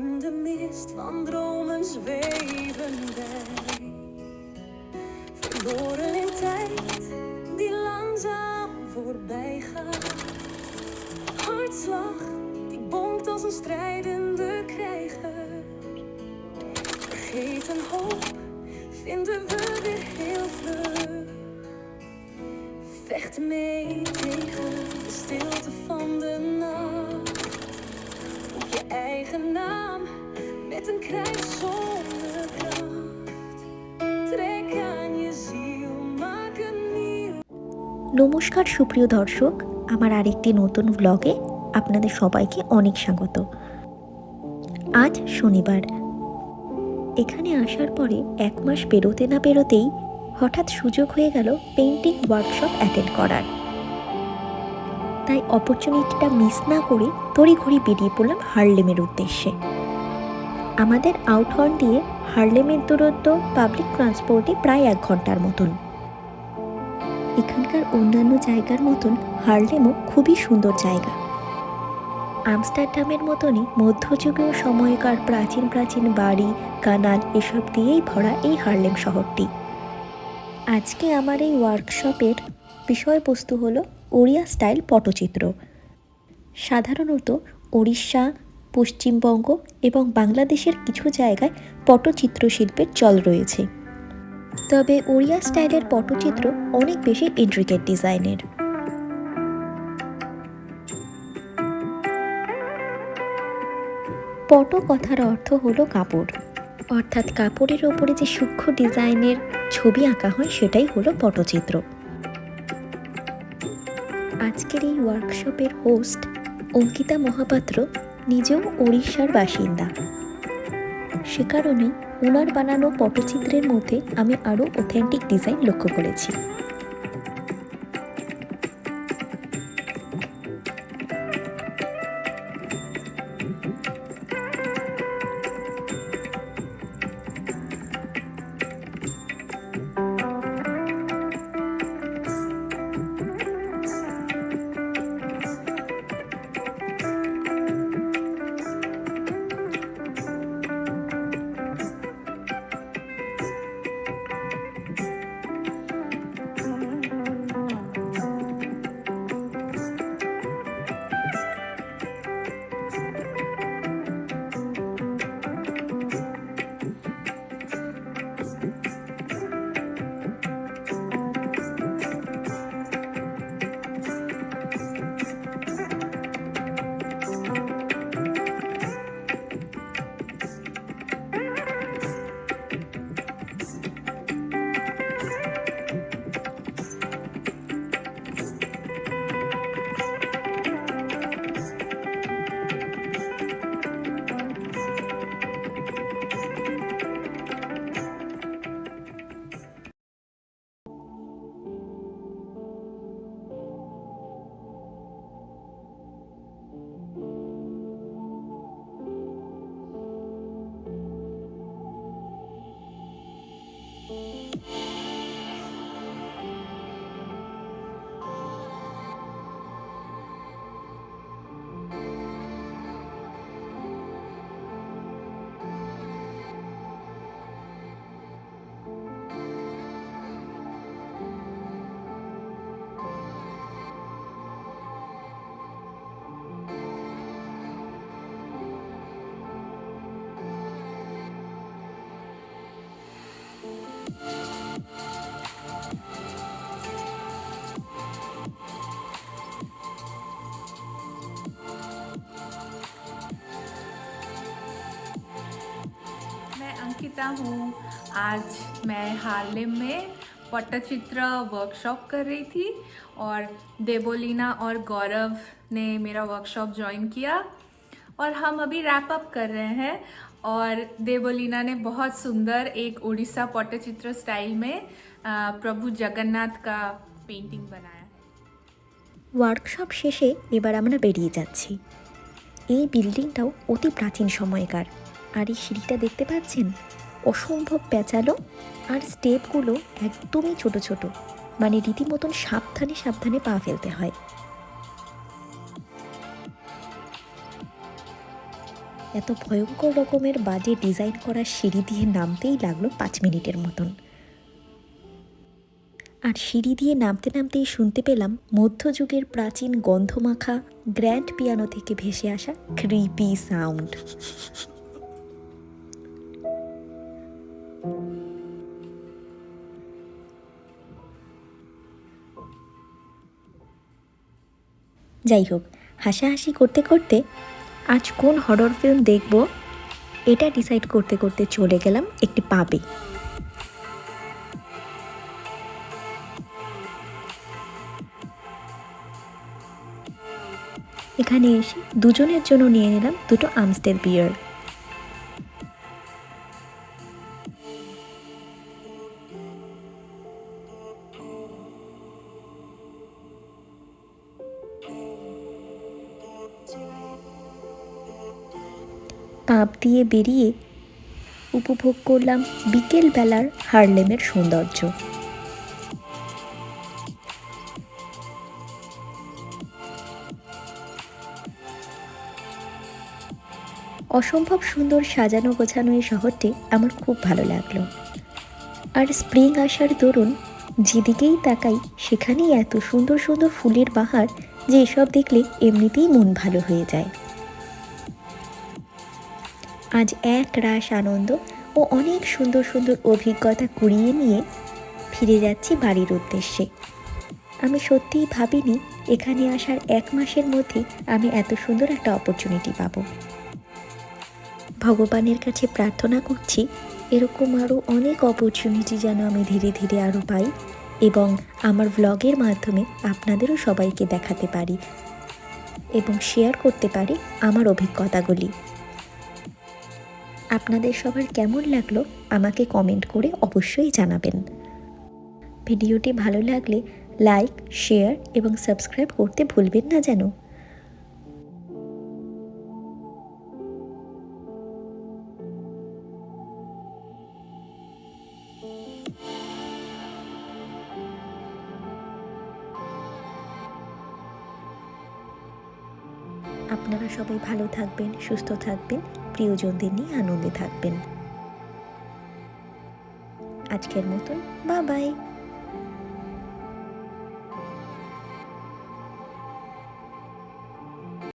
De mist van dromen zweven wij. Verloren in tijd die langzaam voorbij gaat. Hartslag die bonkt als een strijdende krijger. Vergeten hoop vinden we weer heel vlug. Vecht mee tegen de stilte van de nacht. Eigen naam met een krijg zonder kracht. Trek aan je ziel, maak een nieuw. নমস্কার সুপ্রিয় দর্শক আমার আরেকটি নতুন ব্লগে আপনাদের সবাইকে অনেক স্বাগত আজ শনিবার এখানে আসার পরে এক মাস পেরোতে না পেরোতেই হঠাৎ সুযোগ হয়ে গেল পেন্টিং ওয়ার্কশপ অ্যাটেন্ড করার তাই অপরচুনিটিটা মিস না করে তড়িঘড়ি বেরিয়ে পড়লাম হার্লেমের উদ্দেশ্যে। আমাদের আউটহর্ন দিয়ে হার্লেমের দূরত্ব পাবলিক ট্রান্সপোর্টে প্রায় এক ঘণ্টার মতন। এখানকার অন্যান্য জায়গার মতন হার্লেমও খুবই সুন্দর জায়গা। আমস্টারডামের মতনই মধ্যযুগীয় সময়কার প্রাচীন প্রাচীন বাড়ি, কানাল এসব দিয়েই ভরা এই হার্লেম শহরটি। আজকে আমার এই ওয়ার্কশপের বিষয়বস্তু হলো ওড়িয়া স্টাইল পটচিত্র। সাধারণত ওড়িশা, পশ্চিমবঙ্গ এবং বাংলাদেশের কিছু জায়গায় পটচিত্র শিল্পের চল রয়েছে। তবে ওড়িয়া স্টাইলের পটচিত্র অনেক বেশি ইন্ট্রিকেট ডিজাইনের পট কথার অর্থ হলো কাপড়। অর্থাৎ কাপড়ের ওপরে যে সূক্ষ্ম ডিজাইনের ছবি আঁকা হয় সেটাই হলো পটচিত্র। আজকের এই ওয়ার্কশপের হোস্ট অঙ্কিতা মহাপাত্র, নিজেও উড়িষ্যার বাসিন্দা। সে কারণে ওনার বানানো পটচিত্রের মধ্যে আমি আরও অথেন্টিক ডিজাইন লক্ষ্য করেছি। अंकिता हूँ आज मैं हार्लेम में पट्टचित्र वर्कशॉप कर रही थी और देबोलीना और गौरव ने मेरा वर्कशॉप ज्वाइन किया और हम अभी रैप अप कर रहे हैं और देबोलीना ने बहुत सुंदर एक उड़ीसा पट्टचित्र स्टाइल में अ, प्रभु जगन्नाथ का पेंटिंग बनाया है ওয়ার্কশপ শেষে এবার আমরা বেরিয়ে যাচ্ছি এই বিল্ডিংটাও অতি প্রাচীন সময়কার আর এই সিঁড়িটা দেখতে পাচ্ছেন? অসম্ভব প্যাঁচালো আর স্টেপগুলো একদমই ছোট ছোট। মানে রীতিমতন সাবধানে সাবধানে পা ফেলতে হয়। এত ভয়ঙ্কর রকমের বাজে ডিজাইন করা সিঁড়ি দিয়ে নামতেই লাগল পাঁচ মিনিটের মতন। আর সিঁড়ি দিয়ে নামতে নামতেই শুনতে পেলাম মধ্যযুগের প্রাচীন গন্ধমাখা গ্র্যান্ড পিয়ানো থেকে ভেসে আসা ক্রিপি সাউন্ড যাই হোক হাসাহাসি করতে করতে আজ কোন হরর ফিল্ম দেখব, এটা ডিসাইড করতে করতে চলে গেলাম একটি পাবে এখানে এসে দুজনের জন্য নিয়ে নিলাম দুটো আমস্টের বিয়ার পাপ দিয়ে বেরিয়ে উপভোগ করলাম বিকেল বেলার হারলেমের সৌন্দর্য। অসম্ভব সুন্দর সাজানো গোছানো এই শহরটি আমার খুব ভালো লাগল। আর স্প্রিং আসার দরুন যেদিকেই তাকাই, সেখানেই এত সুন্দর সুন্দর ফুলের বাহার যে এসব দেখলে এমনিতেই মন ভালো হয়ে যায়। আজ এক রাস আনন্দ ও অনেক সুন্দর সুন্দর অভিজ্ঞতা কুড়িয়ে নিয়ে ফিরে যাচ্ছি বাড়ির উদ্দেশ্যে। আমি সত্যিই ভাবিনি এখানে আসার এক মাসের মধ্যে আমি এত সুন্দর একটা অপরচুনিটি পাবো। ভগবানের কাছে প্রার্থনা করছি এরকম আরও অনেক অপরচুনিটি যেন আমি ধীরে ধীরে আরও পাই এবং আমার ব্লগের মাধ্যমে আপনাদেরও সবাইকে দেখাতে পারি এবং শেয়ার করতে পারি আমার অভিজ্ঞতাগুলি। আপনাদের সবার কেমন লাগল আমাকে কমেন্ট করে অবশ্যই জানাবেন। ভিডিওটি ভালো লাগলে লাইক শেয়ার এবং সাবস্ক্রাইব করতে ভুলবেন না যেন। আপনারা সবাই ভালো থাকবেন সুস্থ থাকবেন প্রিয়জনদের নিয়ে আনন্দে থাকবেন। আজকের মতন বা বাই